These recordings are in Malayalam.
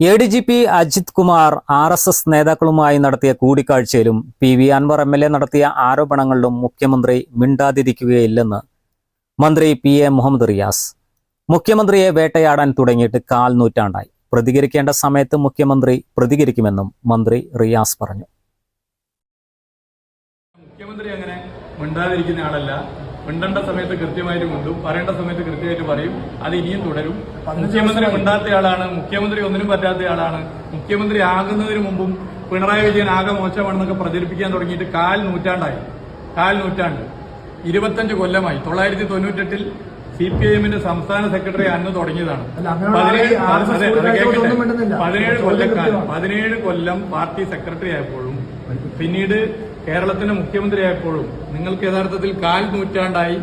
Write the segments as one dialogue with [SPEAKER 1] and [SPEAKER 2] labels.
[SPEAKER 1] A D G P Ajith Kumar R S S നേതാക്കളുമായി നടത്തിയ കൂടിക്കാഴ്ചയിലും P V Anvar M L A നടത്തിയ ആരോപണങ്ങളിലും മുഖ്യമന്ത്രി മിണ്ടാതിരിക്കുകയില്ലെന്ന് മന്ത്രി പി എ മുഹമ്മദ് റിയാസ്. മുഖ്യമന്ത്രിയെ വേട്ടയാടാൻ തുടങ്ങിയിട്ട് കാൽ നൂറ്റാണ്ടായി. പ്രതികരിക്കേണ്ട സമയത്ത് മുഖ്യമന്ത്രി പ്രതികരിക്കുമെന്നും മന്ത്രി റിയാസ് പറഞ്ഞു.
[SPEAKER 2] മുഖ്യമന്ത്രി അങ്ങനെ മിണ്ടാതിരിക്കുന്ന ആളല്ല. മിണ്ടേണ്ട സമയത്ത് കൃത്യമായിട്ട് മിണ്ടും പറയേണ്ട സമയത്ത് കൃത്യമായിട്ട് പറയും. അത് ഇനിയും തുടരും. മുഖ്യമന്ത്രി മിണ്ടാത്തയാളാണ് മുഖ്യമന്ത്രി ഒന്നിനും പറ്റാത്തയാളാണ് മുഖ്യമന്ത്രി ആകുന്നതിന് മുമ്പും പിണറായി വിജയൻ ആകെ മോശമാണെന്നൊക്കെ പ്രചരിപ്പിക്കാൻ തുടങ്ങിയിട്ട് കാൽ നൂറ്റാണ്ടായി. കാൽ നൂറ്റാണ്ട്. ഇരുപത്തഞ്ച് കൊല്ലമായി. തൊള്ളായിരത്തി തൊണ്ണൂറ്റെട്ടിൽ സി പി ഐ എമ്മിന്റെ സംസ്ഥാന സെക്രട്ടറി അന്ന് തുടങ്ങിയതാണ്. പതിനേഴ് കൊല്ലക്കാലം. പതിനേഴ് കൊല്ലം പാർട്ടി സെക്രട്ടറി ആയപ്പോഴും പിന്നീട് കേരളത്തിന്റെ മുഖ്യമന്ത്രിയായപ്പോഴും നിങ്ങൾക്ക് യഥാർത്ഥത്തിൽ കാൽ നൂറ്റാണ്ടായി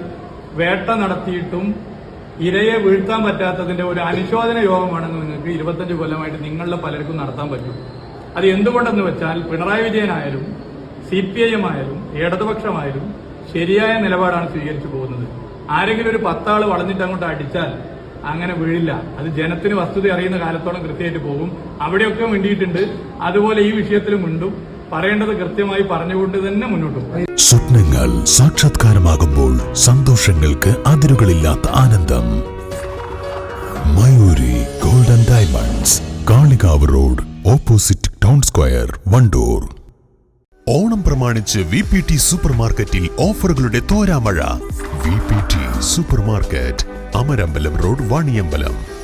[SPEAKER 2] വേട്ട നടത്തിയിട്ടും ഇരയെ വീഴ്ത്താൻ പറ്റാത്തതിന്റെ ഒരു അനുശോചന യോഗമാണെന്ന് നിങ്ങൾക്ക് ഇരുപത്തഞ്ച് കൊല്ലമായിട്ട് നിങ്ങളുടെ പലർക്കും നടത്താൻ പറ്റും. അത് എന്തുകൊണ്ടെന്ന് വെച്ചാൽ പിണറായി വിജയനായാലും സി പി ഐ എം ആയാലും ഇടതുപക്ഷമായാലും ശരിയായ നിലപാടാണ് സ്വീകരിച്ചു പോകുന്നത്. ആരെങ്കിലും ഒരു പത്താൾ വളഞ്ഞിട്ട് അങ്ങോട്ട് അടിച്ചാൽ അങ്ങനെ വീഴില്ല. അത് ജനത്തിന് വസ്തുത അറിയുന്ന കാലത്തോളം കൃത്യമായിട്ട് പോകും. അവിടെയൊക്കെ വേണ്ടിയിട്ടുണ്ട് അതുപോലെ ഈ വിഷയത്തിലും ഉണ്ടും പറയേണ്ടത് കൃത്യമായി പറഞ്ഞുകൊണ്ട് തന്നെ മുന്നോട്ട് പോകും.
[SPEAKER 3] സ്വപ്നങ്ങൾ സാക്ഷാത്കാരമാകുമ്പോൾ സന്തോഷങ്ങൾക്ക് അതിരുകളില്ലാത്ത ആനന്ദം. Mayuri golden diamonds Kalikavu road opposite town square Wandoor. Onam പ്രമാണിച്ച് വി പി ടി സൂപ്പർ മാർക്കറ്റിൽ ഓഫറുകളുടെ തോരാമഴ. V P T super market Amarambalam road Vaniyambalam.